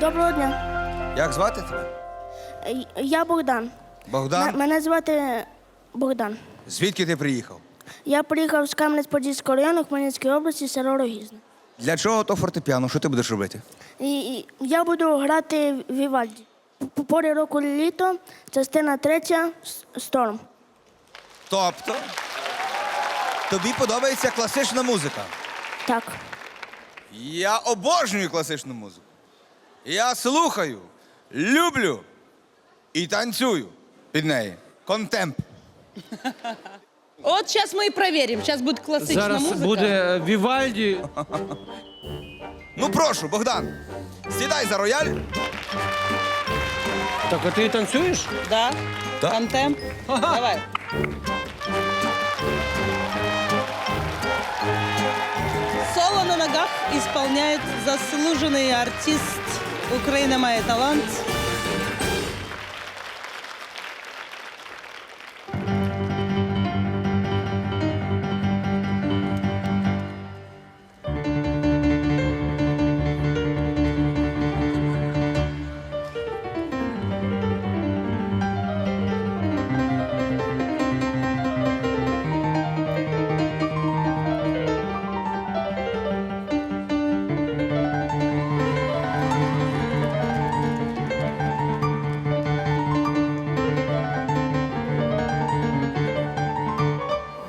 Доброго дня. Як звати тебе? Е, Я Богдан. М- Богдан? Мене звати Богдан. Звідки ти приїхав? Я приїхав з Кам'янець-Подільського району Хмельницької області, село Рогізне. Для чого то фортепіано? Що ти будеш робити? І, і я буду грати в Вівальді. П- Порі року літо, частина третя, с- сторм. Тобто, тобі подобається класична музика. Так. Я обожнюю класичну музику. Я слухаю, люблю і танцюю під неї. Контемп. Вот сейчас мы и проверим. Сейчас будет классичная Зараз музыка. буде Вівальді. Ну прошу, Богдан, сідай за рояль. Так, а ти танцюєш? Да. Да. Контемп. Давай. Ногах исполняет заслуженный артист Украина «Моя талант».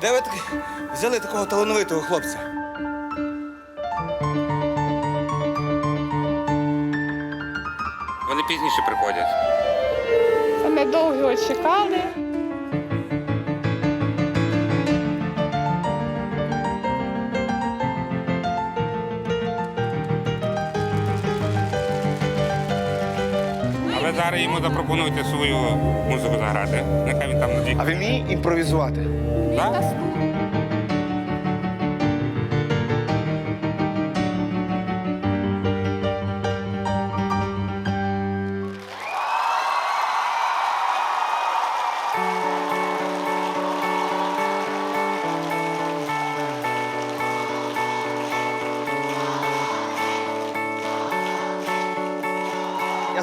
Де ви таки взяли такого талановитого хлопця? Вони пізніше приходять. Ми довго чекали. Але зараз йому запропонуйте свою музику заграти. Нехай він там А надіє. ви вміє імпровізувати?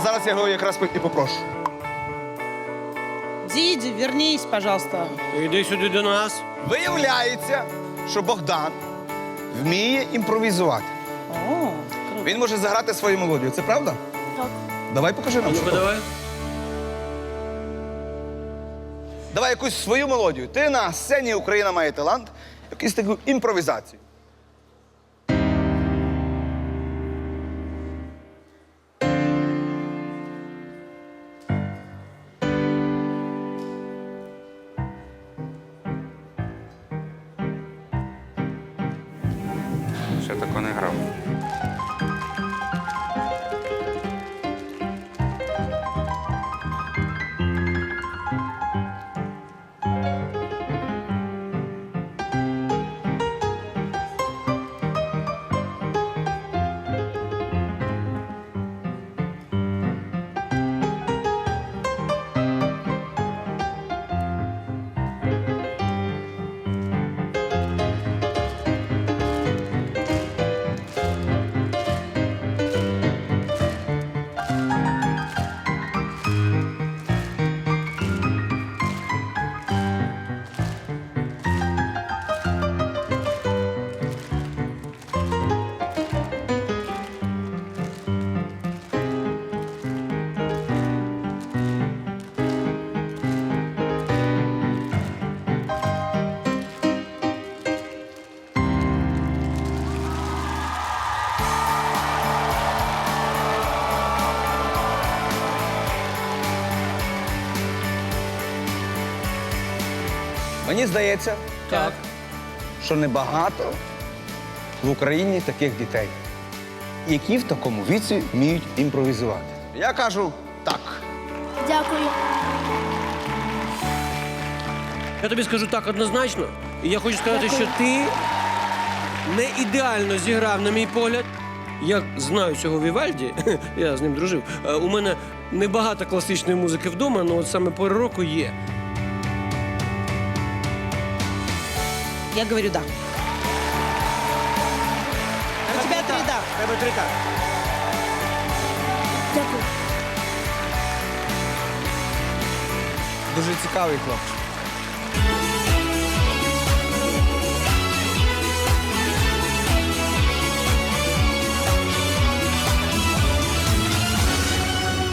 Да? Я його якраз і попрошу. Диди, вернись, пожалуйста. Іди сюди до нас. Виявляється, що Богдан вміє імпровізувати. О, круто. Він може заграти свою мелодію. Це правда? Так. Давай покажи нам. Ну-ка, давай. Давай якусь свою мелодію. Ти на сцені Україна має талант, якусь таку імпровізацію. Ще тако не грав. Мені здається, Так. що небагато в Україні таких дітей, які в такому віці вміють імпровізувати. Я кажу так. Дякую. Я тобі скажу так однозначно. І я хочу сказати, що ти не ідеально зіграв, на мій погляд. Я знаю цього Вівальді, я з ним дружив. Е, У мене небагато класичної музики вдома, але от саме пори року є. Я говорю да. У тебя три да. Тебе три так. Дякую. Дуже цікавий хлопчик.